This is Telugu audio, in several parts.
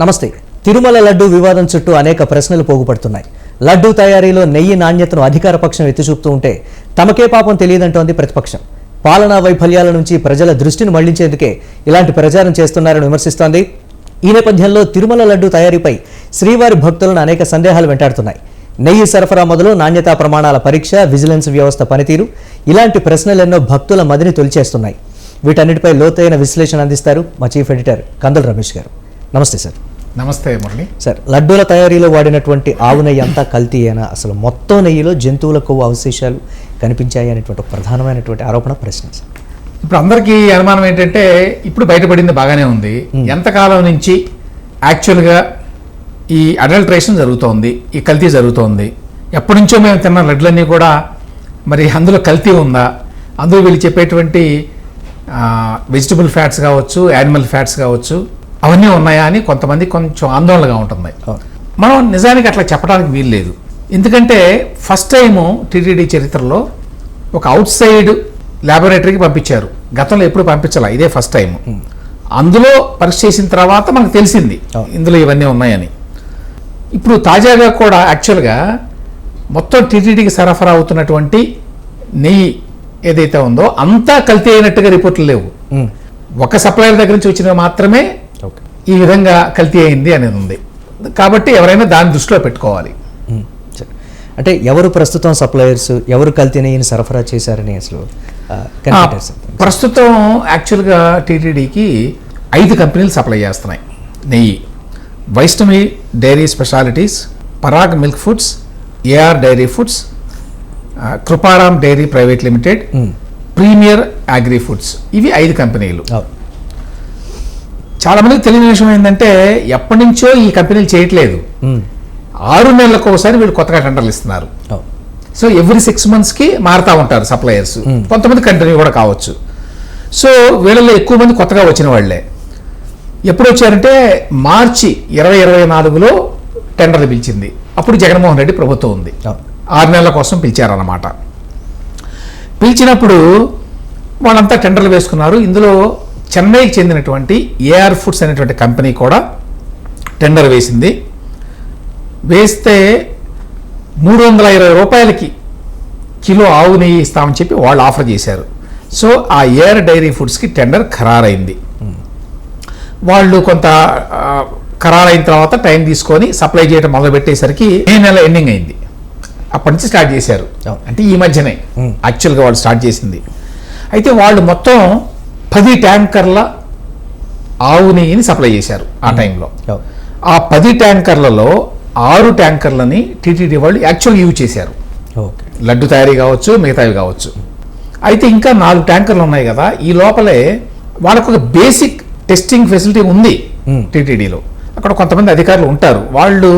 నమస్తే. తిరుమల లడ్డు వివాదం చుట్టూ అనేక ప్రశ్నలు పోగుపడుతున్నాయి. లడ్డూ తయారీలో నెయ్యి నాణ్యతను అధికార పక్షం ఎత్తిచూపుతూ ఉంటే తమకే పాపం తెలియదంటోంది ప్రతిపక్షం. పాలనా వైఫల్యాల నుంచి ప్రజల దృష్టిని మళ్ళించేందుకే ఇలాంటి ప్రచారం చేస్తున్నారని విమర్శిస్తోంది. ఈ నేపథ్యంలో తిరుమల లడ్డు తయారీపై శ్రీవారి భక్తులను అనేక సందేహాలు వెంటాడుతున్నాయి. నెయ్యి సరఫరా మొదలు నాణ్యతా ప్రమాణాల పరీక్ష విజిలెన్స్ వ్యవస్థ పనితీరు ఇలాంటి ప్రశ్నలెన్నో భక్తుల మదిని తొలిచేస్తున్నాయి. వీటన్నిటిపై లోతైన విశ్లేషణ అందిస్తారు మా చీఫ్ ఎడిటర్ కందుల రమేష్ గారు. నమస్తే సార్. నమస్తే మురళి. సార్ లడ్డూల తయారీలో వాడినటువంటి ఆవు నెయ్యి అంతా కల్తీయేనా అసలు మొత్తం నెయ్యిలో జంతువుల కొవ్వు అవశేషాలు కనిపించాయి అనేటువంటి ప్రధానమైనటువంటి ఆరోపణ ప్రశ్న సార్. ఇప్పుడు అందరికీ అనుమానం ఏంటంటే ఇప్పుడు బయటపడింది బాగానే ఉంది. ఎంతకాలం నుంచి యాక్చువల్గా ఈ అడల్ట్రేషన్ జరుగుతోంది ఈ కల్తీ జరుగుతోంది? ఎప్పటి నుంచో మేము తిన్న లడ్లన్నీ కూడా మరి అందులో కల్తీ ఉందా? అందులో వీళ్ళు చెప్పేటువంటి వెజిటబుల్ ఫ్యాట్స్ కావచ్చు యానిమల్ ఫ్యాట్స్ కావచ్చు అవన్నీ ఉన్నాయా అని కొంతమంది కొంచెం ఆందోళనగా ఉంటుంది. మనం నిజానికి అట్లా చెప్పడానికి వీలు లేదు. ఎందుకంటే ఫస్ట్ టైము టీటీడీ చరిత్రలో ఒక అవుట్ సైడ్ ల్యాబొరేటరీకి పంపించారు. గతంలో ఎప్పుడు పంపించాల ఇదే ఫస్ట్ టైం అందులో పరీక్ష చేసిన తర్వాత మనకు తెలిసింది. ఇందులో ఇవన్నీ ఉన్నాయని. ఇప్పుడు తాజాగా కూడా యాక్చువల్గా మొత్తం టీటీడీకి సరఫరా అవుతున్నటువంటి నెయ్యి ఏదైతే ఉందో అంతా కల్తీ అయినట్టుగా రిపోర్ట్లు లేవు. ఒక సప్లయర్ దగ్గర నుంచి వచ్చినవి మాత్రమే ఈ విధంగా కల్తీ అయింది అనేది ఉంది. కాబట్టి ఎవరైనా దాన్ని దృష్టిలో పెట్టుకోవాలి. అంటే ఎవరు ప్రస్తుతం సప్లయర్స్ ఎవరు కల్తీ నెయ్యిని సరఫరా చేశారని అసలు ప్రస్తుతం యాక్చువల్గా టీటీడీకి ఐదు కంపెనీలు సప్లై చేస్తున్నాయి. నెయ్యి Vaishnavi dairy specialities Parag milk foods A R dairy foods ఆ, Kriparam dairy private limited. Premier agri foods. ఇవి ఐదు కంపెనీలు. అవును. చాలా మందికి తెలియని విషయం ఏంటంటే ఎప్పటి నుంచో ఈ కంపెనీలు చేయట్లేదు. ఆరు నెలలకు ఒకసారి వీళ్ళు కొత్తగా టెండర్లు ఇస్తున్నారు. సో ఎవ్రీ సిక్స్ మంత్స్కి మారుతూ ఉంటారు సప్లయర్స్. కొంతమంది కంటిన్యూ కూడా కావచ్చు. సో వీళ్ళలో ఎక్కువ మంది కొత్తగా వచ్చిన వాళ్ళే. ఎప్పుడు వచ్చారంటే మార్చి ఇరవై ఇరవై నాలుగులో టెండర్లు పిలిచింది. అప్పుడు జగన్మోహన్ రెడ్డి ప్రభుత్వం ఉంది. ఆరు నెలల కోసం పిలిచారన్నమాట. పిలిచినప్పుడు వాళ్ళంతా టెండర్లు వేసుకున్నారు. ఇందులో చెన్నైకి చెందినటువంటి ఏఆర్ ఫుడ్స్ అనేటువంటి కంపెనీ కూడా టెండర్ వేసింది. వేస్తే మూడు వందల ఇరవై రూపాయలకి కిలో ఆవు నెయ్యి ఇస్తామని చెప్పి వాళ్ళు ఆఫర్ చేశారు. సో ఆ ఏఆర్ డైరీ ఫుడ్స్కి టెండర్ ఖరారైంది. వాళ్ళు కొంత ఖరారైన తర్వాత టైం తీసుకొని సప్లై చేయడం మొదలు పెట్టేసరికి మే నెల ఎండింగ్ అయింది. అప్పటి నుంచి స్టార్ట్ చేశారు. అంటే ఈ మధ్యనే. యాక్చువల్గా వాళ్ళు స్టార్ట్ చేసింది. అయితే వాళ్ళు మొత్తం పది ట్యాంకర్ల ఆవు నెయ్యిని సప్లై చేశారు ఆ టైంలో. అవును. ఆ పది ట్యాంకర్లలో ఆరు ట్యాంకర్లని టీటీడీ వాళ్ళు యాక్చువల్గా యూజ్ చేశారు. ఓకే లడ్డు తయారీ కావచ్చు మిగతావి కావచ్చు. అయితే ఇంకా నాలుగు ట్యాంకర్లు ఉన్నాయి కదా ఈ లోపలే వాళ్ళకు ఒక బేసిక్ టెస్టింగ్ ఫెసిలిటీ ఉంది Hmm. టీటీడీలో. అక్కడ కొంతమంది అధికారులు ఉంటారు. వాళ్ళు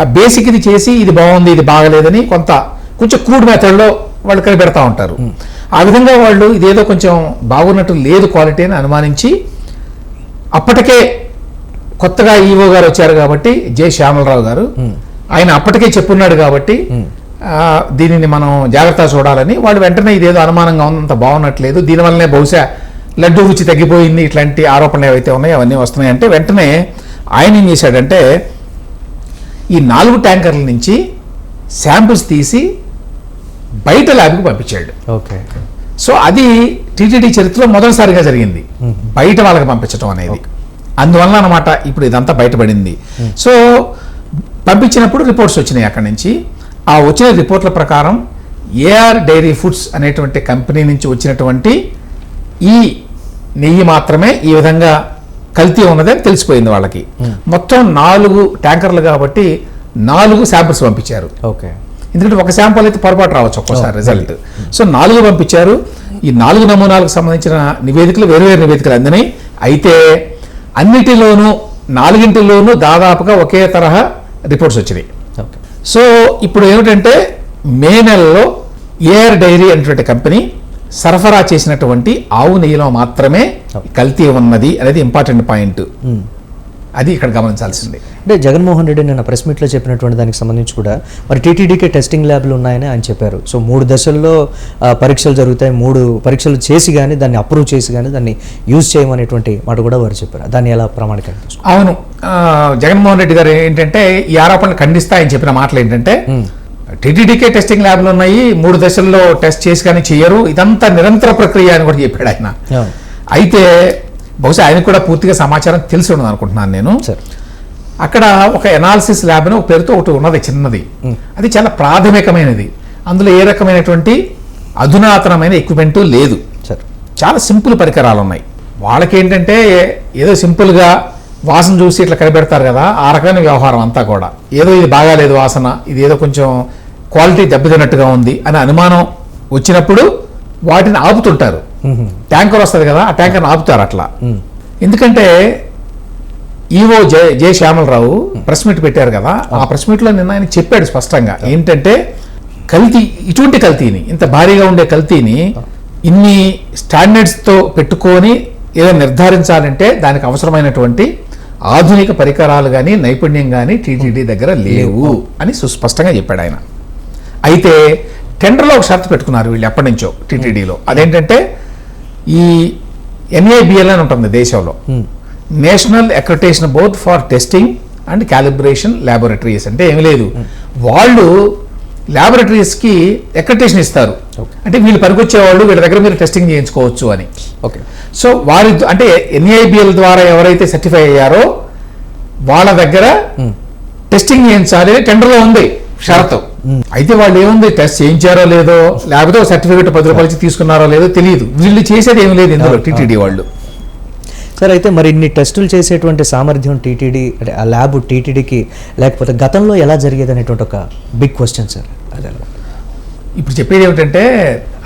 ఆ బేసిక్ ఇది చేసి ఇది బాగుంది ఇది బాగలేదని కొంత కొంచెం క్రూడ్ మెథడ్లో వాళ్ళు కనిపెడతా ఉంటారు. ఆ విధంగా వాళ్ళు ఇదేదో కొంచెం బాగున్నట్టు లేదు క్వాలిటీ అని అనుమానించి అప్పటికే కొత్తగా ఈవో గారు వచ్చారు కాబట్టి జె శ్యామలరావు గారు. ఆయన అప్పటికే చెప్పున్నాడు కాబట్టి దీనిని మనం జాగ్రత్త చూడాలని వాళ్ళు వెంటనే ఇదేదో అనుమానంగా ఉంది అంత బాగున్నట్లేదు. దీనివల్లనే బహుశా లడ్డు రుచి తగ్గిపోయింది. ఇట్లాంటి ఆరోపణలు ఏవైతే ఉన్నాయో అవన్నీ వస్తున్నాయంటే వెంటనే ఆయన ఏం చేశాడంటే ఈ నాలుగు ట్యాంకర్ల నుంచి శాంపిల్స్ తీసి బయట ల్యాబ్కి పంపించాడు. ఓకే. సో అది టీటీడీ చరిత్రలో మొదటిసారిగా జరిగింది. బయట వాళ్ళకి పంపించడం అనేది. అందువల్ల అనమాట ఇప్పుడు ఇదంతా బయటపడింది. సో పంపించినప్పుడు రిపోర్ట్స్ వచ్చినాయి అక్కడి నుంచి. ఆ వచ్చిన రిపోర్ట్ల ప్రకారం ఏఆర్ డైరీ ఫుడ్స్ అనేటువంటి కంపెనీ నుంచి వచ్చినటువంటి ఈ నెయ్యి మాత్రమే ఈ విధంగా కల్తీ ఉన్నదని తెలిసిపోయింది వాళ్ళకి. మొత్తం నాలుగు ట్యాంకర్లు కాబట్టి నాలుగు శాంపిల్స్ పంపించారు. ఓకే. ఎందుకంటే ఒక శాంపుల్ అయితే పొరపాటు రావచ్చు ఒక్కోసారి రిజల్ట్ సో నాలుగు పంపించారు. ఈ నాలుగు నమూనాలకు సంబంధించిన నివేదికలు వేరు వేరు నివేదికలు అందినాయి. అయితే అన్నిటిలోనూ నాలుగింటిలోనూ దాదాపుగా ఒకే తరహా రిపోర్ట్స్ వచ్చినాయి. సో ఇప్పుడు ఏమిటంటే మే నెలలో ఏఆర్ డైరీ అనేటువంటి కంపెనీ సరఫరా చేసినటువంటి ఆవు నెయ్యిలో మాత్రమే కల్తీ ఉన్నది అనేది ఇంపార్టెంట్ పాయింట్ అది ఇక్కడ గమనించాల్సింది. అంటే జగన్మోహన్ రెడ్డి నిన్న ప్రెస్ మీట్లో చెప్పినటువంటి దానికి సంబంధించి కూడా మరి టీటీడీకే టెస్టింగ్ ల్యాబ్లు ఉన్నాయని ఆయన చెప్పారు. సో మూడు దశల్లో పరీక్షలు జరుగుతాయి మూడు పరీక్షలు చేసి కానీ దాన్ని అప్రూవ్ చేసి కానీ దాన్ని యూజ్ చేయమనేటువంటి మాట కూడా వారు చెప్పారు. దాన్ని ఎలా ప్రామాణికంగా అవును. జగన్మోహన్ రెడ్డి గారు ఏంటంటే ఈ ఆరోపణలు ఖండిస్తా ఆయన చెప్పిన మాటలు ఏంటంటే టీటీడీకే టెస్టింగ్ ల్యాబ్లు ఉన్నాయి మూడు దశల్లో టెస్ట్ చేసి కానీ చెయ్యరు ఇదంతా నిరంతర ప్రక్రియ అని కూడా చెప్పాడు ఆయన. అయితే బహుశా ఆయనకు కూడా పూర్తిగా సమాచారం తెలిసి ఉండదు అనుకుంటున్నాను నేను. సార్. అక్కడ ఒక ఎనాలిసిస్ ల్యాబ్ అని ఒక పేరుతో ఒకటి ఉన్నది చిన్నది. అది చాలా ప్రాథమికమైనది. అందులో ఏ రకమైనటువంటి అధునాతనమైన ఎక్విప్మెంట్ లేదు. సార్. చాలా సింపుల్ పరికరాలు ఉన్నాయి. వాళ్ళకి ఏంటంటే ఏదో సింపుల్గా వాసన చూసి ఇట్లా కనిపెడతారు కదా ఆ రకమైన వ్యవహారం అంతా కూడా. ఏదో ఇది బాగాలేదు వాసన ఇది ఏదో కొంచెం క్వాలిటీ దెబ్బతిన్నట్టుగా ఉంది అనే అనుమానం వచ్చినప్పుడు వాటిని ఆపుతుంటారు. ట్యాంకర్ వస్తుంది కదా ఆ ట్యాంకర్ని ఆపుతారు అట్లా. ఎందుకంటే E O J J Syamala Rao press meet పెట్టారు కదా ఆ ప్రెస్ మీట్లో నిన్న ఆయన చెప్పాడు స్పష్టంగా ఏంటంటే కల్తీ ఇటువంటి కల్తీని ఇంత భారీగా ఉండే కల్తీని ఇన్ని స్టాండర్డ్స్తో పెట్టుకొని ఏదో నిర్ధారించాలంటే దానికి అవసరమైనటువంటి ఆధునిక పరికరాలు కానీ నైపుణ్యం కానీ టీటీడీ దగ్గర లేవు అని సుస్పష్టంగా చెప్పాడు ఆయన. అయితే టెండర్లో ఒక షరతు పెట్టుకున్నారు వీళ్ళు ఎప్పటి నుంచో టీటీడీలో. అదేంటంటే ఈ ఎన్ఏబిఎల్ అని ఉంటుంది దేశంలో. National accreditation board for testing and calibration laboratories అంటే ఏమీ లేదు. వాళ్ళు ల్యాబొరేటరీస్కి అక్రిటేషన్ ఇస్తారు. అంటే వీళ్ళు పనికొచ్చే వాళ్ళు వీళ్ళ దగ్గర మీరు టెస్టింగ్ చేయించుకోవచ్చు అని. ఓకే సో వారి అంటే ఎన్ఐబిఎల్ ద్వారా ఎవరైతే సర్టిఫై అయ్యారో వాళ్ళ దగ్గర టెస్టింగ్ చేయించాలి అని టెండర్లో ఉంది. షరతు. అయితే వాళ్ళు ఏముంది టెస్ట్ చేయించారో లేదో లేకపోతే సర్టిఫికేట్ పది రూపాయలు ఇచ్చి తీసుకున్నారో లేదో తెలియదు వీళ్ళు చేసేది ఏమి లేదు ఇందులో టీటీడీ వాళ్ళు. సార్ అయితే మరి ఇన్ని టెస్టులు చేసేటువంటి సామర్థ్యం టీటీడీ అంటే ఆ ల్యాబ్ టీటీడీకి లేకపోతే గతంలో ఎలా జరిగేది అనేటువంటి ఒక బిగ్ క్వశ్చన్ సార్ అదే ఇప్పుడు చెప్పేది ఏమిటంటే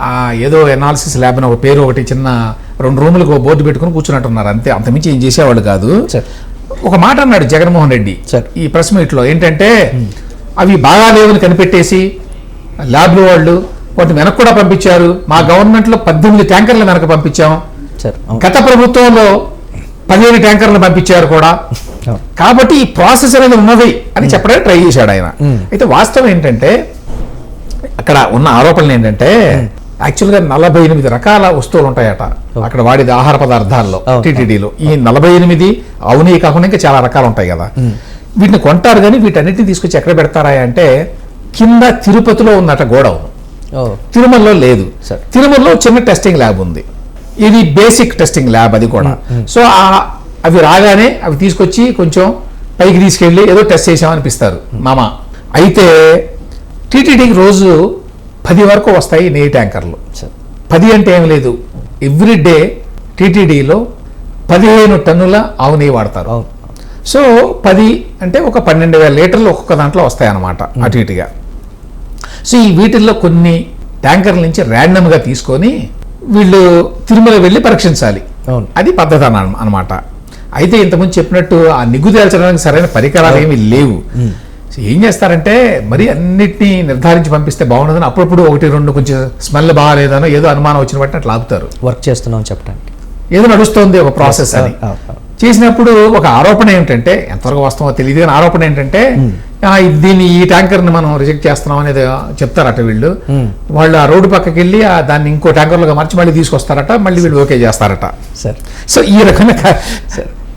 ఆ ఏదో ఎనాలిసిస్ ల్యాబ్ అని ఒక పేరు ఒకటి చిన్న రెండు రూములకు బోర్డు పెట్టుకుని కూర్చున్నట్టున్నారు. అంతే అంతమించి ఏం చేసేవాళ్ళు కాదు. సార్. ఒక మాట అన్నాడు జగన్మోహన్ రెడ్డి సార్. ఈ ప్రెస్ మీట్లో ఏంటంటే అవి బాగా లేవని కనిపెట్టేసి ల్యాబ్లు వాళ్ళు వాటిని వెనక్కి కూడా పంపించారు. మా గవర్నమెంట్లో పద్దెనిమిది ట్యాంకర్లు వెనక పంపించాం. గత ప్రభుత్వంలో పదిహేను ట్యాంకర్లు పంపించారు కూడా. కాబట్టి ఈ ప్రాసెస్ అనేది ఉన్నది అని చెప్పడానికి ట్రై చేశాడు ఆయన. అయితే వాస్తవం ఏంటంటే అక్కడ ఉన్న ఆరోపణలు ఏంటంటే యాక్చువల్గా నలభై ఎనిమిది రకాల వస్తువులు ఉంటాయట. అక్కడ వాడేది ఆహార పదార్థాల్లో. టీటీడీలో. ఈ నలభై ఎనిమిది అవునీ కాకుండా ఇంకా చాలా రకాలు ఉంటాయి కదా. వీటిని కొంటారు కానీ వీటన్నిటిని తీసుకొచ్చి ఎక్కడ పెడతారా అంటే కింద తిరుపతిలో ఉందట గోడౌన్. తిరుమలలో లేదు. సరే. తిరుమలలో చిన్న టెస్టింగ్ ల్యాబ్ ఉంది. ఇది బేసిక్ టెస్టింగ్ ల్యాబ్ అది కూడా. సో అవి రాగానే అవి తీసుకొచ్చి కొంచెం పైకి తీసుకెళ్ళి ఏదో టెస్ట్ చేసామనిపిస్తారు మామ. అయితే టీటీడీకి రోజు పది వరకు వస్తాయి నెయ్యి ట్యాంకర్లు. సార్. పది అంటే ఏం లేదు. ఎవ్రీ డే టీటీడీలో పదిహేను టన్నుల ఆవు నెయ్యి వాడతారు. సో పది అంటే ఒక పన్నెండు వేల లీటర్లు ఒక్కొక్క దాంట్లో వస్తాయి అన్నమాట అటు ఇటుగా. సో ఈ వీటిల్లో కొన్ని ట్యాంకర్ల నుంచి ర్యాండమ్గా తీసుకొని వీళ్ళు తిరుమల వెళ్ళి పరీక్షించాలి. అవును. అది పద్ధతి అన్న అనమాట అయితే ఇంతకుముందు చెప్పినట్టు ఆ నిగ్గు తేల్చడానికి సరైన పరికరాలు ఏమీ లేవు. ఏం చేస్తారంటే మరి అన్నిటినీ నిర్ధారించి పంపిస్తే బాగుండదని అప్పుడప్పుడు ఒకటి రెండు కొంచెం స్మెల్ బాగాలేదనో ఏదో అనుమానం వచ్చిన బట్టి అట్లా ఆపుతారు వర్క్ చేస్తున్నాం చెప్పడానికి. ఏదో నడుస్తోంది ఒక ప్రాసెస్ అని. చేసినప్పుడు ఒక ఆరోపణ ఏమిటంటే ఎంతవరకు వాస్తవమో తెలియదు కానీ ఆరోపణ ఏంటంటే దీన్ని ఈ ట్యాంకర్ని మనం రిజెక్ట్ చేస్తున్నాం అనేది చెప్తారట వీళ్ళు. వాళ్ళు ఆ రోడ్డు పక్కకి వెళ్ళి ఆ దాన్ని ఇంకో ట్యాంకర్లుగా మార్చి మళ్ళీ తీసుకొస్తారట మళ్ళీ వీళ్ళు ఓకే చేస్తారట. సార్. సో ఈ రకమైన కా-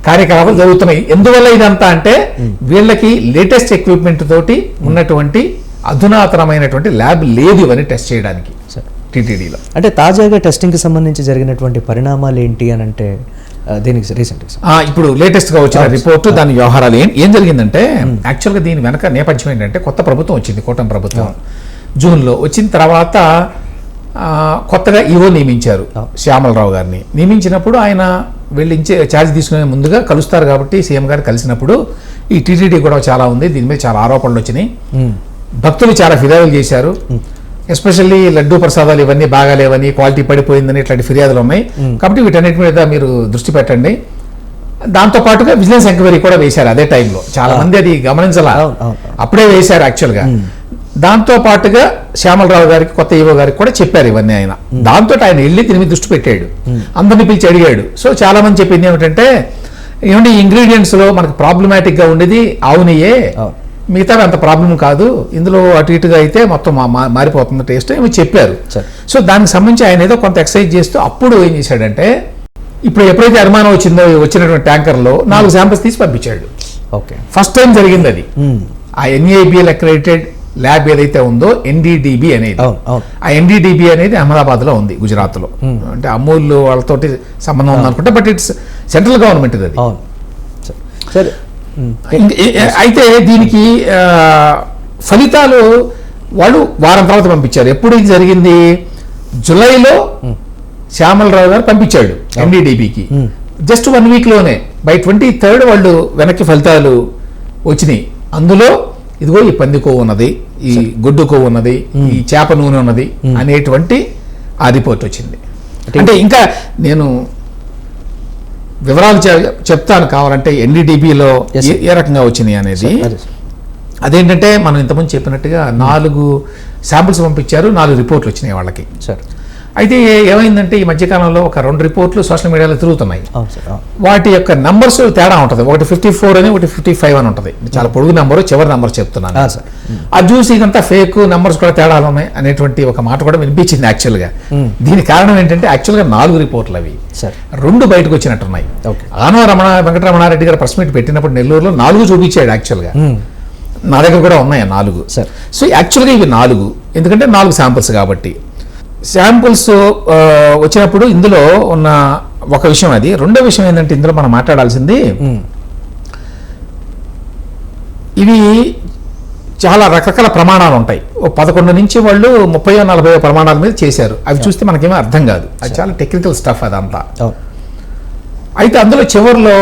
కార్యకలాపాలు జరుగుతున్నాయి. ఎందువల్ల ఇదంతా అంటే వీళ్ళకి లేటెస్ట్ ఎక్విప్మెంట్ తోటి ఉన్నటువంటి అధునాతనమైనటువంటి ల్యాబ్ లేదు ఇవన్నీ టెస్ట్ చేయడానికి సార్. టీటీడీలో. అంటే తాజాగా టెస్టింగ్కి సంబంధించి జరిగినటువంటి పరిణామాలు ఏంటి అని అంటే దీనికి రీసెంట్గా సార్ ఆ, ఇప్పుడు లేటెస్ట్గా వచ్చిన రిపోర్ట్ దాని వ్యవహారాలు ఏం ఏం జరిగిందంటే యాక్చువల్గా దీని వెనక నేపథ్యం ఏంటంటే కొత్త ప్రభుత్వం వచ్చింది కూటమి ప్రభుత్వం. జూన్లో వచ్చిన తర్వాత కొత్తగా ఈవో నియమించారు శ్యామలరావు గారిని. నియమించినప్పుడు ఆయన వెళ్ళి ఇచ్చే ఛార్జ్ తీసుకునే ముందుగా కలుస్తారు కాబట్టి సీఎం గారు కలిసినప్పుడు ఈ టీటీడీ కూడా చాలా ఉంది దీని మీద చాలా ఆరోపణలు వచ్చినాయి. మ్మ్. భక్తులు చాలా ఫిర్యాదులు చేశారు. ఎస్పెషల్లీ లడ్డూ ప్రసాదాలు ఇవన్నీ బాగాలేవని క్వాలిటీ పడిపోయిందని ఇట్లాంటి ఫిర్యాదులు ఉన్నాయి. కాబట్టి వీటన్నిటి మీద మీరు దృష్టి పెట్టండి. దాంతో పాటుగా విజిలెన్స్ ఎంక్వైరీ కూడా వేశారు అదే టైంలో. చాలా మంది అది గమనించాల. అప్పుడే వేశారు యాక్చువల్గా. దాంతో పాటుగా శ్యామలరావు గారికి కొత్త ఈవో గారికి కూడా చెప్పారు ఇవన్నీ ఆయన. దాంతో ఆయన వెళ్ళి దీని మీద దృష్టి పెట్టాడు. అందరిని పిలిచి అడిగాడు. సో చాలా మంది చెప్పింది ఏమిటంటే ఏమంటే ఇంగ్రీడియంట్స్లో మనకు ప్రాబ్లమాటిక్గా ఉండేది ఆవు నెయ్యే మిగతా అంత ప్రాబ్లం కాదు. ఇందులో అటు ఇటుగా అయితే మొత్తం మారిపోతుంది టేస్ట్ ఏమో చెప్పారు. సరే. సో దానికి సంబంధించి ఆయన ఏదో కొంత ఎక్సర్సైజ్ చేస్తూ అప్పుడు ఏం చేశాడంటే ఇప్పుడు ఎప్పుడైతే అనుమానం వచ్చిందో వచ్చినటువంటి ట్యాంకర్లో నాలుగు శాంపిల్స్ తీసి పంపించాడు. ఓకే. ఫస్ట్ టైం జరిగింది అది. మ్మ్. ఆ ఎన్ఏబిఎల్ అక్రెడిటెడ్ ల్యాబ్ ఏదైతే ఉందో ఎన్డీడీబీ అనేది. ఆ ఎన్డీడీబీ అనేది అహ్మదాబాద్లో ఉంది గుజరాత్లో అంటే అమూల్ వాళ్ళతోటి సంబంధం ఉంది అనుకుంటే బట్ ఇట్స్ సెంట్రల్ గవర్నమెంట్ అది. సరే. అయితే దీనికి ఫలితాలు వాళ్ళు వారం తర్వాత పంపించారు. ఎప్పుడు ఇది జరిగింది? జులైలో శ్యామలరావు గారు పంపించాడు ఎన్డీడీబీకి. జస్ట్ వన్ వీక్లోనే బై ట్వంటీ థర్డ్ వాళ్ళు వెనక్కి ఫలితాలు వచ్చినాయి. అందులో ఇదిగో ఈ పంది కొవ్వు ఉన్నది ఈ గుడ్డు కొవ్వు ఉన్నది ఈ చేప నూనె ఉన్నది అనేటువంటి ఆ రిపోర్ట్ వచ్చింది. అంటే ఇంకా నేను వివరాలు చెప్తాను కావాలంటే ఎన్డీడీబీలో. ఏ రకంగా వచ్చినాయి అనేది. అదేంటంటే మనం ఇంతకుముందు చెప్పినట్టుగా నాలుగు శాంపిల్స్ పంపించారు నాలుగు రిపోర్ట్లు వచ్చినాయి వాళ్ళకి సార్ అయితే ఏమైందంటే ఈ మధ్యకాలంలో ఒక రెండు రిపోర్ట్లు సోషల్ మీడియాలో తిరుగుతున్నాయి. వాటి యొక్క నంబర్స్ తేడా ఉంటుంది. ఒకటి ఫిఫ్టీ ఫోర్ అని ఒకటి ఫిఫ్టీ ఫైవ్ అని ఉంటుంది. చాలా పొడుగు నెంబరు చివరి నెంబర్ చెప్తున్నాను. అది చూసి ఇదంతా ఫేక్ నంబర్స్ కూడా తేడాలు ఉన్నాయి అనేటువంటి ఒక మాట కూడా వినిపించింది యాక్చువల్గా. దీని కారణం ఏంటంటే యాక్చువల్గా నాలుగు రిపోర్ట్లు అవి. సార్. రెండు బయటకు వచ్చినట్టున్నాయి. ఓకే. ఆనవ రమణ వెంకటరమణారెడ్డి గారు ప్రెస్ మీట్ పెట్టినప్పుడు నెల్లూరులో నాలుగు చూపించాడు యాక్చువల్గా. నా దగ్గర కూడా ఉన్నాయి నాలుగు? సార్. సో యాక్చువల్గా ఇవి నాలుగు. ఎందుకంటే నాలుగు శాంపుల్స్ కాబట్టి. శాంపుల్స్ వచ్చినప్పుడు ఇందులో ఉన్న ఒక విషయం అది. రెండో విషయం ఏంటంటే ఇందులో మనం మాట్లాడాల్సింది. ఇవి చాలా రకరకాల ప్రమాణాలు ఉంటాయి. ఓ పదకొండు నుంచి వాళ్ళు ముప్పై నలభై ప్రమాణాల మీద చేశారు. అవి చూస్తే మనకేమీ అర్థం కాదు. అది చాలా టెక్నికల్ స్టఫ్ అదంతా. అవును అయితే అందులో చివరిలో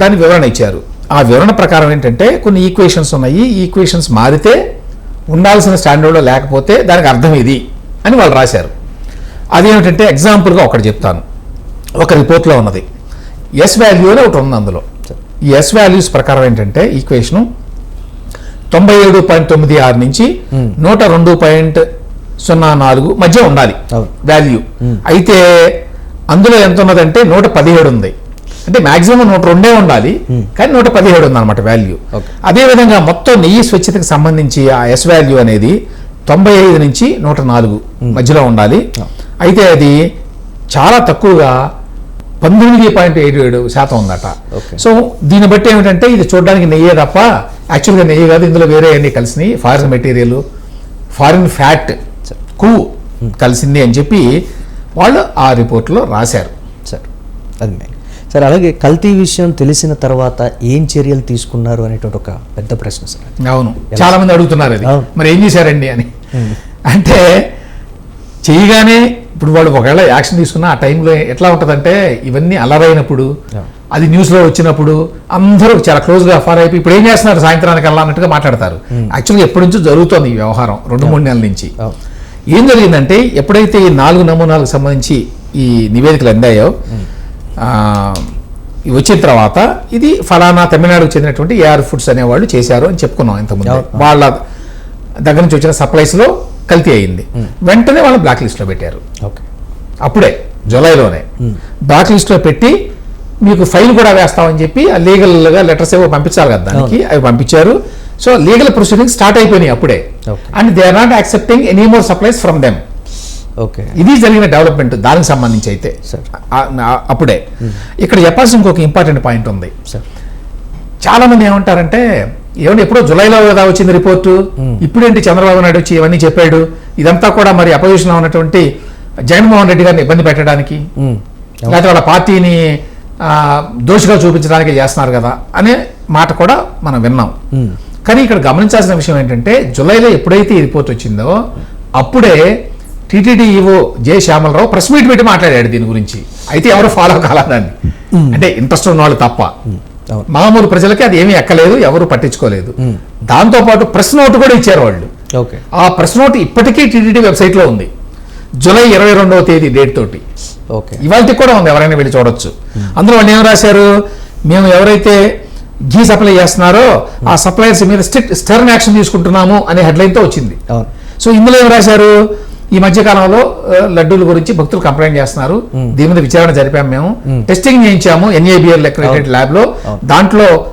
దాని వివరణ ఇచ్చారు. ఆ వివరణ ప్రకారం ఏంటంటే కొన్ని ఈక్వేషన్స్ ఉన్నాయి. ఈక్వేషన్స్ మారితే ఉండాల్సిన స్టాండర్డ్లో లేకపోతే దానికి అర్థం ఇది అని వాళ్ళు రాశారు. అదేమిటంటే ఎగ్జాంపుల్గా ఒకటి చెప్తాను. ఒక రిపోర్ట్లో ఉన్నది. ఎస్ వాల్యూ అని ఒకటి ఉంది అందులో. ఈ ఎస్ వాల్యూస్ ప్రకారం ఏంటంటే ఈక్వేషను తొంభై ఏడు పాయింట్ తొమ్మిది ఆరు నుంచి నూట రెండు పాయింట్ సున్నా నాలుగు మధ్య ఉండాలి. వాల్యూ అయితే అందులో ఎంత ఉన్నదంటే నూట పదిహేడు ఉంది. అంటే మాక్సిమం నూట రెండే ఉండాలి. కానీ నూట పదిహేడు ఉంది అనమాట వాల్యూ Okay. అదే విధంగా మొత్తం నెయ్యి స్వచ్ఛతకు సంబంధించి ఆ ఎస్ వాల్యూ అనేది తొంభై ఐదు నుంచి నూట నాలుగు మధ్యలో ఉండాలి. అయితే అది చాలా తక్కువగా పంతొమ్మిది పాయింట్ ఏడు ఏడు శాతం ఉందట. సో దీన్ని బట్టి ఏమిటంటే ఇది చూడడానికి నెయ్యే తప్ప యాక్చువల్గా నెయ్యి కాదు ఇందులో వేరే అన్ని కలిసినాయి. ఫారిన్ మెటీరియల్ ఫారిన్ ఫ్యాట్ కొవ్వు కలిసింది అని చెప్పి వాళ్ళు ఆ రిపోర్ట్లో రాశారు. సార్. అది సార్ అలాగే కల్తీ విషయం తెలిసిన తర్వాత ఏం చర్యలు తీసుకున్నారు అనేటువంటి ఒక పెద్ద ప్రశ్న సార్. అవును. చాలా మంది అడుగుతున్నారు అది. మరి ఏం చేశారండి అని? అంటే చేయగానే ఇప్పుడు వాళ్ళు ఒకవేళ యాక్షన్ తీసుకున్న ఆ టైంలో ఎట్లా ఉంటుందంటే ఇవన్నీ అలరైనప్పుడు. అది న్యూస్లో వచ్చినప్పుడు అందరూ చాలా క్లోజ్గా ఫాలో అయిపోయి ఇప్పుడు ఏం చేస్తున్నారు సాయంత్రానికి అలా అన్నట్టుగా మాట్లాడతారు. యాక్చువల్గా ఎప్పటి నుంచో జరుగుతోంది ఈ వ్యవహారం రెండు మూడు నెలల నుంచి. ఏం జరిగిందంటే ఎప్పుడైతే ఈ నాలుగు నమూనాలకు సంబంధించి ఈ నివేదికలు అందాయో వచ్చిన తర్వాత ఇది ఫలానా తమిళనాడుకు చెందినటువంటి ఏఆర్ ఫుడ్స్ అనేవాళ్ళు చేశారు అని చెప్పుకున్నాం ఇంతకుముందు. వాళ్ళ దగ్గర నుంచి వచ్చిన సప్లైస్లో కల్తీ అయింది. వెంటనే వాళ్ళు బ్లాక్ లిస్ట్లో పెట్టారు. ఓకే. అప్పుడే జూలైలోనే. బ్లాక్ లిస్ట్లో పెట్టి మీకు ఫైల్ కూడా వేస్తామని చెప్పి ఆ లీగల్గా లెటర్స్ ఏవో పంపించాలి కదా దానికి అవి పంపించారు. సో లీగల్ ప్రొసీడింగ్ స్టార్ట్ అయిపోయినాయి అప్పుడే. And they are not accepting any more supplies from them. Okay. ఇది జరిగిన డెవలప్మెంట్ దానికి సంబంధించి అయితే. అప్పుడే. ఇక్కడ చెప్పాల్సిన ఇంకొక ఇంపార్టెంట్ పాయింట్ ఉంది. సార్. చాలా మంది ఏమంటారంటే ఏమంటే ఎప్పుడో జులైలో కదా వచ్చింది రిపోర్టు ఇప్పుడేంటి చంద్రబాబు నాయుడు వచ్చి ఇవన్నీ చెప్పాడు? ఇదంతా కూడా మరి అపోజిషన్లో ఉన్నటువంటి జగన్మోహన్ రెడ్డి గారిని ఇబ్బంది పెట్టడానికి. లేకపోతే వాళ్ళ పార్టీని దోషిగా చూపించడానికి చేస్తున్నారు కదా అనే మాట కూడా మనం విన్నాం. కానీ ఇక్కడ గమనించాల్సిన విషయం ఏంటంటే జూలైలో ఎప్పుడైతే ఈ రిపోర్ట్ వచ్చిందో అప్పుడే TTD E O J Syamala Rao press meet పెట్టి మాట్లాడాడు దీని గురించి. అయితే ఎవరు ఫాలో కాలేదండి అంటే ఇంట్రెస్ట్ ఉన్న వాళ్ళు తప్ప. మామూలు ప్రజలకి అది ఏమీ ఎక్కలేదు ఎవరు పట్టించుకోలేదు. దాంతో పాటు ప్రెస్ నోట్ కూడా ఇచ్చారు వాళ్ళు. ఓకే. ఆ ప్రెస్ నోట్ ఇప్పటికీ టీటీడీ వెబ్సైట్లో ఉంది. జూలై ఇరవై రెండవ తేదీ డేట్ తోటి. ఓకే. ఇవాళకి కూడా ఉంది ఎవరైనా వెళ్ళి చూడొచ్చు. అందులో వాళ్ళు ఏం రాశారు? మేము ఎవరైతే ఘీ సప్లై చేస్తున్నారో ఆ సప్లయర్స్ మీద స్ట్రిక్ట్ స్టర్న్ యాక్షన్ తీసుకుంటున్నాము అనే హెడ్లైన్తో వచ్చింది సో ఇందులో ఏం రాశారు? ఈ మధ్య కాలంలో లడ్డూల గురించి భక్తులు కంప్లైంట్ చేస్తున్నారు. దీని మీద విచారణ జరిపాం మేము. టెస్టింగ్ చేయించాము ఎన్ఏబిఎల్ అక్రెడిటెడ్ ల్యాబ్లో. దాంట్లో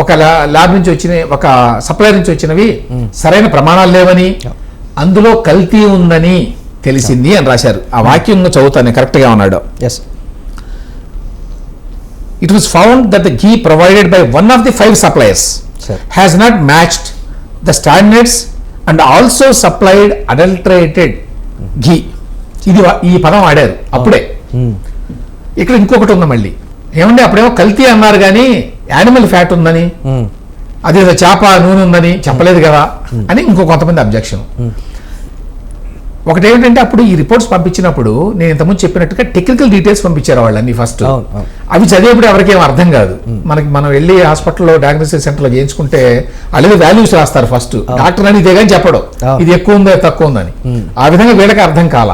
ఒక ల్యా- ల్యాబ్ నుంచి వచ్చిన ఒక సప్లై నుంచి వచ్చినవి సరైన ప్రమాణాలు లేవని అందులో కల్తీ ఉందని తెలిసింది అని రాశారు. ఆ వాక్యం చదువుతాను కరెక్ట్గా ఉన్నాడు. Yes it was found that the ghee provided by one of the five suppliers Sir. has not matched the and also supplied adulterated ghee ఇది ఈ పదం వాడారు అప్పుడే. ఇక్కడ ఇంకొకటి ఉంది మళ్ళీ. ఏమంటే అప్పుడేమో కల్తీ అన్నారు కానీ యానిమల్ ఫ్యాట్ ఉందని అదేదో చేప నూనె ఉందని చెప్పలేదు కదా అని ఇంకో కొంతమంది అబ్జెక్షన్. ఒకటి ఏంటంటే అప్పుడు ఈ రిపోర్ట్స్ పంపించినప్పుడు నేను ఇంతకుముందు చెప్పినట్టుగా టెక్నికల్ డీటెయిల్స్ పంపించారు వాళ్ళన్ని ఫస్ట్. అవి చదివేప్పుడు ఎవరికి అర్థం కాదు. మనకి మనం వెళ్ళి హాస్పిటల్లో డయాగ్నోసిస్ సెంటర్లో చేయించుకుంటే అలాగే వాల్యూస్ రాస్తారు ఫస్ట్ డాక్టర్ అని ఇదే కానీ చెప్పడం. ఇది ఎక్కువ ఉందో తక్కువ ఉందని ఆ విధంగా వీళ్ళకి అర్థం కాల.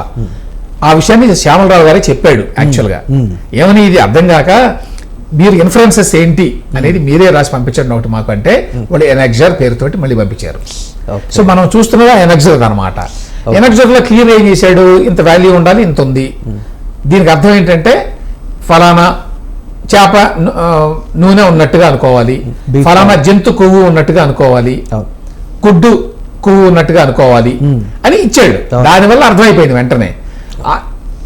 ఆ విషయాన్ని శ్యామలరావు గారే చెప్పాడు యాక్చువల్గా ఏమని ఇది అర్థం కాక మీరు ఇన్ఫ్లుయెన్సెస్ ఏంటి అనేది మీరే రాసి పంపించండి ఒకటి మాకు అంటే వాళ్ళు ఎనెక్జర్ పేరుతోటి మళ్ళీ పంపించారు. సో మనం చూస్తున్నది ఎనర్జర్ అనమాట ఎనర్జర్లో క్లియర్ ఏం చేశాడు? ఇంత వాల్యూ ఉండాలి ఇంత ఉంది. దీనికి అర్థం ఏంటంటే ఫలానా చేప నూనె ఉన్నట్టుగా అనుకోవాలి. Beef ఫలానా జంతు కొవ్వు ఉన్నట్టుగా అనుకోవాలి. అవును గుడ్డు కొవ్వు ఉన్నట్టుగా అనుకోవాలి. అని ఇచ్చాడు. అవును. దానివల్ల అర్థమైపోయింది వెంటనే.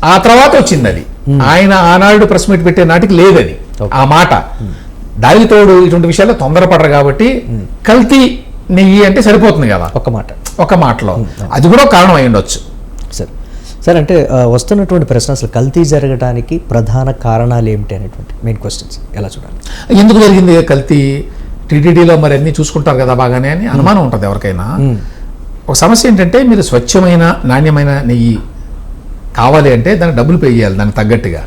ఆ- తర్వాత వచ్చింది అది. ఆయన ఆనాడు ప్రెస్ మీట్ పెట్టే నాటికి లేదు అది Okay. ఆ మాట. దానికి తోడు ఇటువంటి విషయాల్లో తొందరపడరు కాబట్టి కల్తీ నెయ్యి అంటే సరిపోతుంది కదా. ఒక మాట. ఒక మాటలో. అది కూడా కారణం అయి ఉండొచ్చు. సరే. సార్ అంటే వస్తున్నటువంటి ప్రశ్న అసలు కల్తీ జరగడానికి ప్రధాన కారణాలు ఏమిటి అనేటువంటి మెయిన్ క్వశ్చన్స్ ఎలా చూడాలి? ఎందుకు జరిగింది కల్తీ? టీటీడీలో మరి అన్ని చూసుకుంటారు కదా బాగానే అని అనుమానం ఉంటుంది ఎవరికైనా. ఒక సమస్య ఏంటంటే మీరు స్వచ్ఛమైన నాణ్యమైన నెయ్యి కావాలి అంటే దానికి డబ్బులు పే చేయాలి దానికి తగ్గట్టుగా.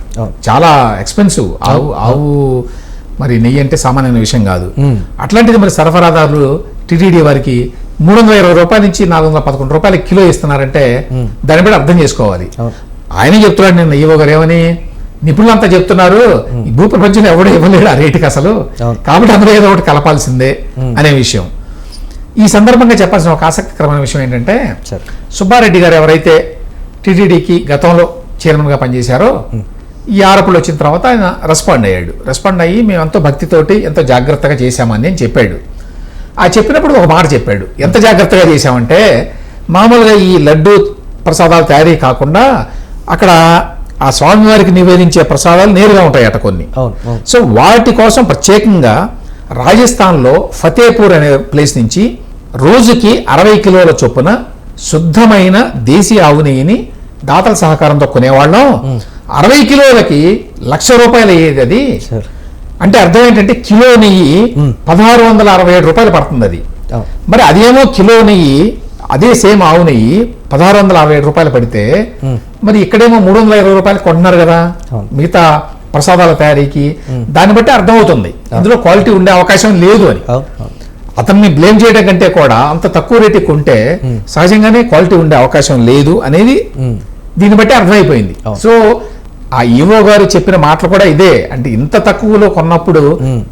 చాలా ఎక్స్పెన్సివ్ ఆవు ఆవు మరి నెయ్యి అంటే సామాన్యమైన విషయం కాదు. అట్లాంటిది మరి సరఫరాదారులు టీటీడీ వారికి మూడు వందల ఇరవై రూపాయల నుంచి నాలుగు వందల పదకొండు రూపాయల కిలో ఇస్తున్నారంటే దాన్ని బట్టి అర్థం చేసుకోవాలి. ఆయన చెప్తున్నాడు నిన్న ఈవో గారు ఏమని? నిపుణులంతా చెప్తున్నారు ఈ భూ ప్రపంచంలో ఎవడో ఇవ్వలేడు ఆ రేటుకి అసలు. కాబట్టి అందులో ఏదో ఒకటి కలపాల్సిందే అనే విషయం. ఈ సందర్భంగా చెప్పాల్సిన ఒక ఆసక్తికరమైన విషయం ఏంటంటే సుబ్బారెడ్డి గారు ఎవరైతే టీటీడీకి గతంలో చైర్మన్గా పనిచేశారో ఈ ఆరోపణలు వచ్చిన తర్వాత ఆయన రెస్పాండ్ అయ్యాడు. రెస్పాండ్ అయ్యి మేము ఎంతో భక్తితోటి ఎంతో జాగ్రత్తగా చేశామని అని చెప్పాడు. ఆ చెప్పినప్పుడు ఒక మాట చెప్పాడు. ఎంత జాగ్రత్తగా చేశామంటే మామూలుగా ఈ లడ్డు ప్రసాదాలు తయారీ కాకుండా అక్కడ ఆ స్వామివారికి నివేదించే ప్రసాదాలు నేరుగా ఉంటాయట కొన్ని. సో వాటి కోసం ప్రత్యేకంగా రాజస్థాన్లో ఫతేపూర్ అనే ప్లేస్ నుంచి రోజుకి అరవై కిలోల చొప్పున శుద్ధమైన దేశీ ఆవు నెయ్యిని దాతల సహకారంతో కొనేవాళ్ళం. అరవై కిలోలకి లక్ష రూపాయలు అయ్యేది అది. అంటే అర్థం ఏంటంటే కిలో నెయ్యి పదహారు వందల అరవై ఏడు రూపాయలు పడుతుంది అది. మరి అదేమో కిలో నెయ్యి అదే సేమ్ ఆవు నెయ్యి పదహారు వందల అరవై ఏడు రూపాయలు పడితే మరి ఇక్కడేమో మూడు వందల ఇరవై రూపాయలు కొంటున్నారు కదా. మిగతా ప్రసాదాల తయారీకి దాన్ని బట్టి అర్థమవుతుంది. ఇందులో క్వాలిటీ ఉండే అవకాశం లేదు అని. అతన్ని బ్లేమ్ చేయడం కంటే కూడా అంత తక్కువ రేటుకి కొంటే సహజంగానే క్వాలిటీ ఉండే అవకాశం లేదు అనేది దీన్ని బట్టి అర్థమైపోయింది. సో ఆ ఈవో గారు చెప్పిన మాటలు కూడా ఇదే. అంటే ఇంత తక్కువలో కొన్నప్పుడు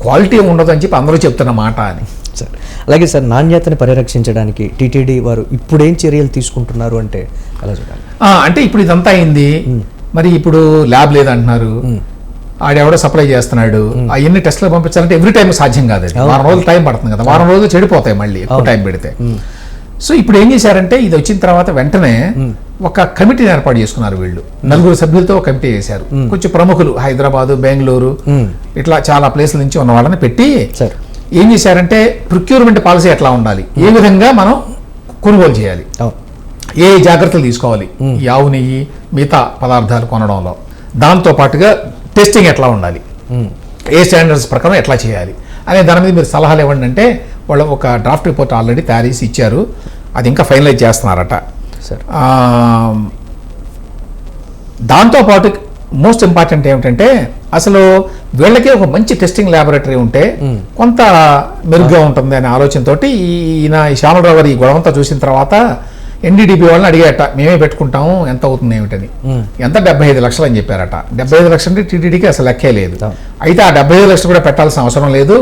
క్వాలిటీ ఉండదు అని చెప్పి అందరూ చెప్తున్న మాట అని. సార్ అలాగే సార్ నాణ్యతని పరిరక్షించడానికి టీటీడీ వారు ఇప్పుడేం చర్యలు తీసుకుంటున్నారు అంటే ఎలా చూడాలి? ఆ, అంటే ఇప్పుడు ఇదంతా అయింది. మరి ఇప్పుడు ల్యాబ్ లేదంటున్నారు. ఆడెవడో సప్లై చేస్తున్నాడు. అవన్నీ టెస్ట్లు పంపించాలంటే ఎవ్రీ టైం సాధ్యం కాదు వారం రోజులు టైం పడుతుంది కదా. వారం రోజులు చెడిపోతాయి మళ్ళీ ఎక్కువ టైం పెడితే. సో ఇప్పుడు ఏం చేశారంటే ఇది వచ్చిన తర్వాత వెంటనే ఒక కమిటీని ఏర్పాటు చేసుకున్నారు వీళ్ళు. నలుగురు సభ్యులతో ఒక కమిటీ చేశారు కొంచెం ప్రముఖులు హైదరాబాదు బెంగళూరు ఇట్లా చాలా ప్లేస్ల నుంచి ఉన్న వాళ్ళని పెట్టి ఏం చేశారంటే ప్రొక్యూర్మెంట్ పాలసీ ఎట్లా ఉండాలి? ఏ విధంగా మనం కొనుగోలు చేయాలి? ఏ జాగ్రత్తలు తీసుకోవాలి? ఈ ఆవు నెయ్యి మిగతా పదార్థాలు కొనడంలో. దాంతో పాటుగా టెస్టింగ్ ఎట్లా ఉండాలి. ఏ స్టాండర్డ్స్ ప్రకారం ఎట్లా చేయాలి? అనే దాని మీద మీరు సలహాలు ఇవ్వండి అంటే వాళ్ళు ఒక డ్రాఫ్ట్ రిపోర్ట్ ఆల్రెడీ తయారు చేసి ఇచ్చారు. అది ఇంకా ఫైనలైజ్ చేస్తున్నారట. సార్ దాంతోపాటు మోస్ట్ ఇంపార్టెంట్ ఏమిటంటే అసలు వీళ్ళకి ఒక మంచి టెస్టింగ్ ల్యాబొరేటరీ ఉంటే కొంత మెరుగ్గా ఉంటుంది అనే ఆలోచనతోటి ఈ- ఈయన ఈ శ్యామలరావు గారు ఈ గొడవంతా చూసిన తర్వాత ఎన్డీడీపీ వాళ్ళని అడిగారట మేమే పెట్టుకుంటాము ఎంత అవుతుంది ఏమిటని? ఎంత? డెబ్బై ఐదు లక్షలు అని చెప్పారట. డెబ్బై ఐదు లక్షలు అంటే టీటీడీకి అసలు లెక్కే లేదు. అవును. అయితే ఆ డెబ్బై ఐదు లక్షలు కూడా పెట్టాల్సిన అవసరం లేదు.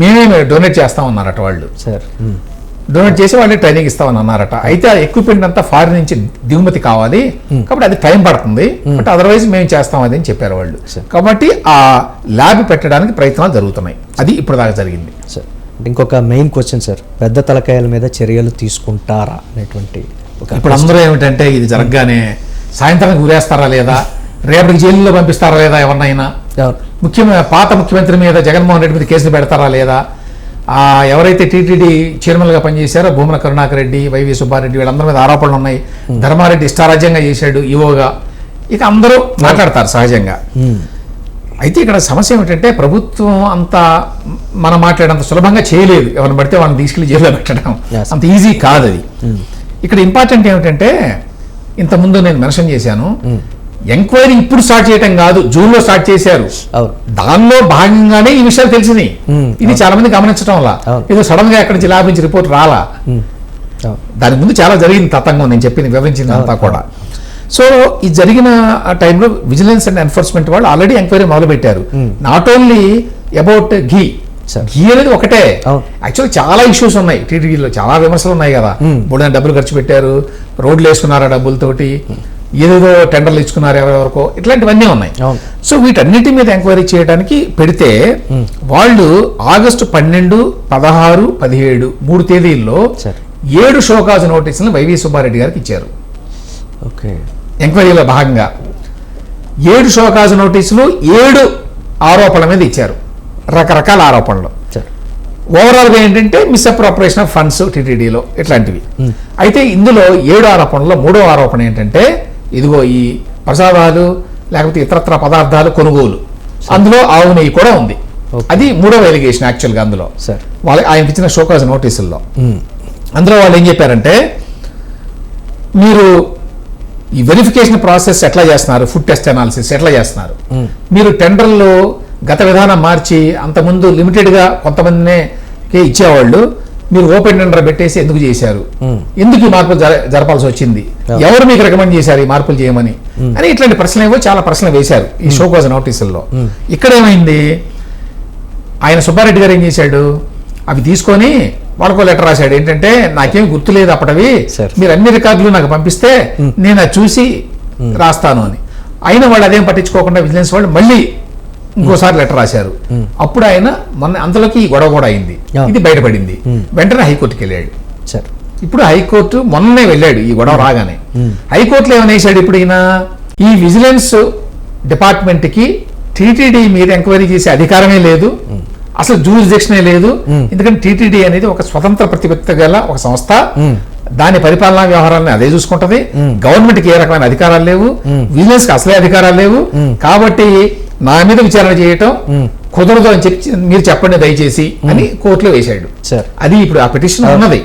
మేమే డొనేట్ చేస్తాం అన్నారట వాళ్ళు. సార్. డొనేట్ చేసి వాళ్ళే ట్రైనింగ్ ఇస్తామని అన్నారట అయితే ఆ ఎక్విప్మెంట్ అంతా ఫారిన్ నుంచి దిగుమతి కావాలి. కాబట్టి అది టైం పడుతుంది. బట్ అదర్వైజ్ మేము చేస్తాం అది అని చెప్పారు వాళ్ళు. కాబట్టి ఆ ల్యాబ్ పెట్టడానికి ప్రయత్నాలు జరుగుతున్నాయి. అది ఇప్పుడు దాకా జరిగింది. సార్ ఇంకొక మెయిన్ క్వశ్చన్ సార్. పెద్ద తలకాయల మీద చర్యలు తీసుకుంటారా అనేటువంటి ఇప్పుడు అందరూ ఏమిటంటే ఇది జరగగానే సాయంత్రానికి ఉరేస్తారా లేదా? రేపటికి జైలులో పంపిస్తారా లేదా ఎవరినైనా. ముఖ్యమైన పాత ముఖ్యమంత్రి మీద జగన్మోహన్ రెడ్డి మీద కేసులు పెడతారా లేదా? ఆ ఎవరైతే టీటీడీ చైర్మన్గా పనిచేశారో భూమన కరుణాకర్ రెడ్డి వైవి సుబ్బారెడ్డి వీళ్ళందరి మీద ఆరోపణలు ఉన్నాయి. ధర్మారెడ్డి ఇష్టారాజ్యంగా చేశాడు ఈవోగా. ఇక అందరూ మాట్లాడతారు సహజంగా. మ్మ్. అయితే ఇక్కడ సమస్య ఏమిటంటే ప్రభుత్వం అంత మనం మాట్లాడేంత సులభంగా చేయలేదు. ఎవరిని పడితే వాళ్ళని తీసుకెళ్ళి జైల్లో పెట్టడం. అంత ఈజీ కాదు అది ఇక్కడ ఇంపార్టెంట్ ఏమిటంటే ఇంతకుముందు నేను మెన్షన్ చేశాను. ఎంక్వైరీ ఇప్పుడు స్టార్ట్ చేయటం కాదు జూన్లో స్టార్ట్ చేశారు. దానిలో భాగంగానే ఈ విషయాలు తెలిసినాయి. ఇది చాలా మంది గమనించడం వల్ల. ఏదో సడన్గా ఎక్కడి నుంచి ల్యాబ్ నుంచి రిపోర్ట్ రాలా? దాని ముందు చాలా జరిగింది తతంగం నేను చెప్పింది వివరించింది అంతా కూడా. సో ఈ జరిగిన ఆ టైంలో విజిలెన్స్ అండ్ ఎన్ఫోర్స్మెంట్ వాళ్ళు ఆల్రెడీ ఎంక్వైరీ మొదలు పెట్టారు not only about ghee. Ghee అనేది ఒకటే. యాక్చువల్లీ చాలా ఇష్యూస్ ఉన్నాయి. టీటీడీలో చాలా విమర్శలు ఉన్నాయి కదా. బోర్డు డబ్బులు ఖర్చు పెట్టారు. రోడ్లు వేసుకున్నారు ఆ డబ్బులతోటి. ఏదేదో టెండర్లు ఇచ్చుకున్నారు ఎవరెవరికో. ఇట్లాంటివన్నీ ఉన్నాయి. సో వీటన్నిటి మీద ఎంక్వైరీ చేయడానికి పెడితే వాళ్ళు ఆగస్టు పన్నెండు పదహారు పదిహేడు మూడు తేదీల్లో. ఏడు షోకాజ్ నోటీసులను వైవి సుబ్బారెడ్డి గారికి ఇచ్చారు. ఓకే. ఎంక్వైరీలో భాగంగా ఏడు షోకాజ్ నోటీసులు ఏడు ఆరోపణల మీద ఇచ్చారు. రకరకాల ఆరోపణలు. ఓవరాల్గా ఏంటంటే మిస్అప్రాపరేషన్ ఆఫ్ ఫండ్స్ టీటీడీలో ఇట్లాంటివి. అయితే ఇందులో ఏడు ఆరోపణలో మూడో ఆరోపణ ఏంటంటే ఇదిగో ఈ ప్రసాదాలు లేకపోతే ఇతరత్ర పదార్థాలు కొనుగోలు. అందులో ఆవు నెయ్యి కూడా ఉంది. అది మూడవ ఎలిగేషన్ యాక్చువల్గా అందులో. సరే. వాళ్ళ ఆయనకి ఇచ్చిన షోకాజ్ నోటీసుల్లో. అందులో వాళ్ళు ఏం చెప్పారంటే మీరు ఈ వెరిఫికేషన్ ప్రాసెస్ ఎట్లా చేస్తున్నారు? ఫుడ్ టెస్ట్ అనాలిసిస్ ఎట్లా చేస్తున్నారు? మీరు టెండర్లో గత విధానం మార్చి అంతకుముందు లిమిటెడ్గా కొంతమందినే ఇచ్చేవాళ్ళు. మీరు ఓపెన్ టెండర్ పెట్టేసి ఎందుకు చేశారు. ఎందుకు ఈ మార్పులు జర- జరపాల్సి వచ్చింది? ఎవరు మీకు రికమెండ్ చేశారు ఈ మార్పులు చేయమని? అని ఇట్లాంటి ప్రశ్నలు ఏవో చాలా ప్రశ్నలు వేశారు ఈ షోకోజ్ నోటీసుల్లో. ఇక్కడ ఏమైంది? ఆయన సుబ్బారెడ్డి గారు ఏం చేశాడు? అవి తీసుకొని వాళ్ళకో లెటర్ రాశాడు. ఏంటంటే నాకేం గుర్తులేదు అప్పటివి. మీరు అన్ని రికార్డులు నాకు పంపిస్తే నేను అది చూసి రాస్తాను అని. అయినా వాళ్ళు అదేం పట్టించుకోకుండా విజిలెన్స్ వాళ్ళు మళ్ళీ ఇంకోసారి లెటర్ రాశారు. అప్పుడు ఆయన మొన్న అంతలోకి ఈ గొడవ కూడా అయింది. ఇది బయటపడింది. వెంటనే హైకోర్టుకి వెళ్ళాడు. సరే. ఇప్పుడు హైకోర్టు మొన్నే వెళ్ళాడు ఈ గొడవ రాగానే. హైకోర్టులో ఏమైనా వేశాడు ఇప్పుడు ఈయన? ఈ విజిలెన్స్ డిపార్ట్మెంట్కి టీటీడీ మీద ఎంక్వైరీ చేసే అధికారమే లేదు. అసలు జూరిస్డిక్షనే లేదు. ఎందుకంటే టీటీడీ అనేది ఒక స్వతంత్ర ప్రతిపత్తి గల ఒక సంస్థ. దాని పరిపాలనా వ్యవహారాలను అదే చూసుకుంటది. గవర్నమెంట్కి ఏ రకమైన అధికారాలు లేవు. విజిలెన్స్కి అసలే అధికారాలు లేవు. కాబట్టి నా మీద విచారణ చేయటం కుదరదు అని చెప్పి మీరు చెప్పండి దయచేసి అని కోర్టులో వేశాడు. సరే. అది ఇప్పుడు ఆ పిటిషన్ ఉన్నది.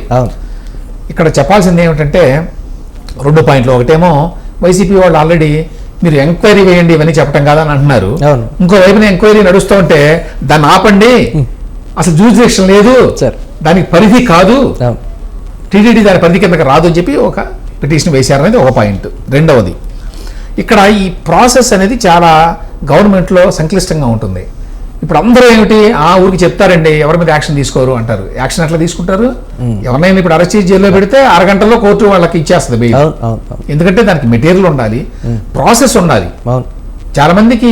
ఇక్కడ చెప్పాల్సింది ఏమిటంటే రెండు పాయింట్లు. ఒకటేమో వైసీపీ వాళ్ళు ఆల్రెడీ మీరు ఎంక్వైరీ వేయండి ఇవన్నీ చెప్పడం కాదని అంటున్నారు. ఇంకో వైపున ఎంక్వైరీ నడుస్తూ ఉంటే దాన్ని ఆపండి. అసలు జూరిస్డిక్షన్ లేదు. సరే. దానికి పరిధి కాదు. టీటీడీ దాని పరిధి కిందకి రాదు అని చెప్పి ఒక పిటిషన్ వేశారనేది ఒక పాయింట్. రెండవది ఇక్కడ ఈ ప్రాసెస్ అనేది చాలా గవర్నమెంట్లో సంక్లిష్టంగా ఉంటుంది. ఇప్పుడు అందరూ ఏమిటి ఆ ఊరికి చెప్తారండి ఎవరి మీద యాక్షన్ తీసుకోరు అంటారు. యాక్షన్ ఎట్లా తీసుకుంటారు? ఎవరినైనా ఇప్పుడు అరెస్ట్ చేసి జైల్లో పెడితే అరగంటలో కోర్టు వాళ్ళకి ఇచ్చేస్తుంది బెయిల్ ఎందుకంటే దానికి మెటీరియల్ ఉండాలి ప్రాసెస్ ఉండాలి. చాలా మందికి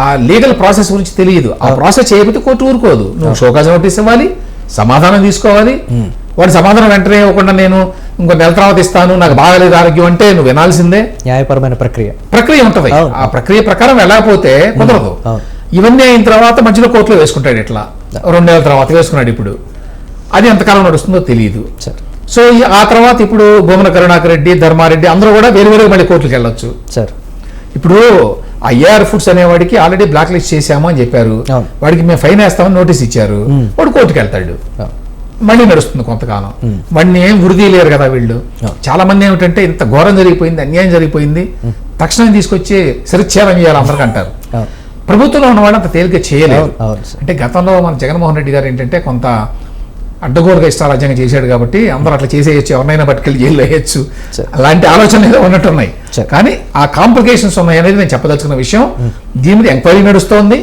ఆ లీగల్ ప్రాసెస్ గురించి తెలియదు. ఆ ప్రాసెస్ చేయకపోతే కోర్టు ఊరుకోదు. నువ్వు షోకాజ్ నోటీస్ ఇవ్వాలి సమాధానం తీసుకోవాలి. వాడి సమాధానం వెంటనే ఇవ్వకుండా నేను ఇంకో నెల తర్వాత ఇస్తాను నాకు బాగాలేదు ఆరోగ్యం అంటే నువ్వు వినాల్సిందే. న్యాయపరమైన ప్రక్రియ. ప్రక్రియ ఉంటది. ఆ ప్రక్రియ ప్రకారం వెళ్ళకపోతే కుదరదు. ఇవన్నీ అయిన తర్వాత మధ్యలో కోర్టులో వేసుకుంటాడు ఇట్లా. రెండు నెలల తర్వాత వేసుకున్నాడు ఇప్పుడు. అది ఎంతకాలం నడుస్తుందో తెలియదు సరే. సో ఆ తర్వాత ఇప్పుడు భూమన కరుణాకర్ రెడ్డి ధర్మారెడ్డి అందరూ కూడా వేరు వేరుగా మళ్ళీ కోర్టులకు వెళ్ళొచ్చు. సరే. ఇప్పుడు ఆ ఏఆర్ ఫుడ్స్ అనేవాడికి ఆల్రెడీ బ్లాక్ లిస్ట్ చేశాము అని చెప్పారు. వాడికి మేము ఫైన్ వేస్తామని నోటీస్ ఇచ్చారు. వాడు కోర్టుకు వెళ్తాడు. మళ్ళీ నడుస్తుంది కొంతకాలం. వాడిని ఏం వృద్ధి లేరు కదా వీళ్ళు. చాలా మంది ఏమిటంటే ఇంత ఘోరం జరిగిపోయింది అన్యాయం జరిగిపోయింది. తక్షణం తీసుకొచ్చి శిరచ్ఛేదం చేయాలి అందరికీ అంటారు ప్రభుత్వంలో ఉన్నవాడు అంత తేలిక చేయలేదు. అంటే గతంలో మన జగన్మోహన్ రెడ్డి గారు ఏంటంటే కొంత అడ్డగోలుగా ఇష్టారాజ్యంగా చేశాడు కాబట్టి అందరూ అట్లా చేసేయచ్చు ఎవరినైనా పట్టుకెళ్ళి జైల్లో వేయచ్చు. అలాంటి ఆలోచనలు ఏదో ఉన్నట్టున్నాయి. కానీ ఆ కాంప్లికేషన్స్ ఉన్నాయి అనేది నేను చెప్పదలుచుకున్న విషయం. దీని మీద ఎంక్వైరీ నడుస్తోంది.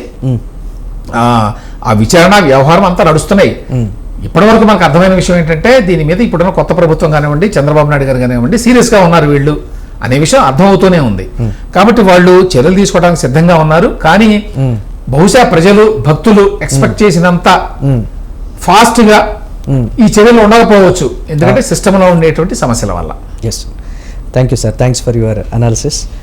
ఆ విచారణ వ్యవహారం అంతా నడుస్తున్నాయి. ఇప్పటివరకు మనకు అర్థమైన విషయం ఏంటంటే దీని మీద ఇప్పుడున్న కొత్త ప్రభుత్వం కానివ్వండి చంద్రబాబు నాయుడు గారు కానివ్వండి సీరియస్గా ఉన్నారు వీళ్ళు అనే విషయం అర్థమవుతూనే ఉంది. కాబట్టి వాళ్ళు చర్యలు తీసుకోవడానికి సిద్ధంగా ఉన్నారు. కానీ బహుశా ప్రజలు భక్తులు ఎక్స్పెక్ట్ చేసినంత ఫాస్ట్గా ఈ చర్యలు ఉండకపోవచ్చు. ఎందుకంటే సిస్టంలో ఉండేటువంటి సమస్యల వల్ల. Yes thank you sir thanks for your analysis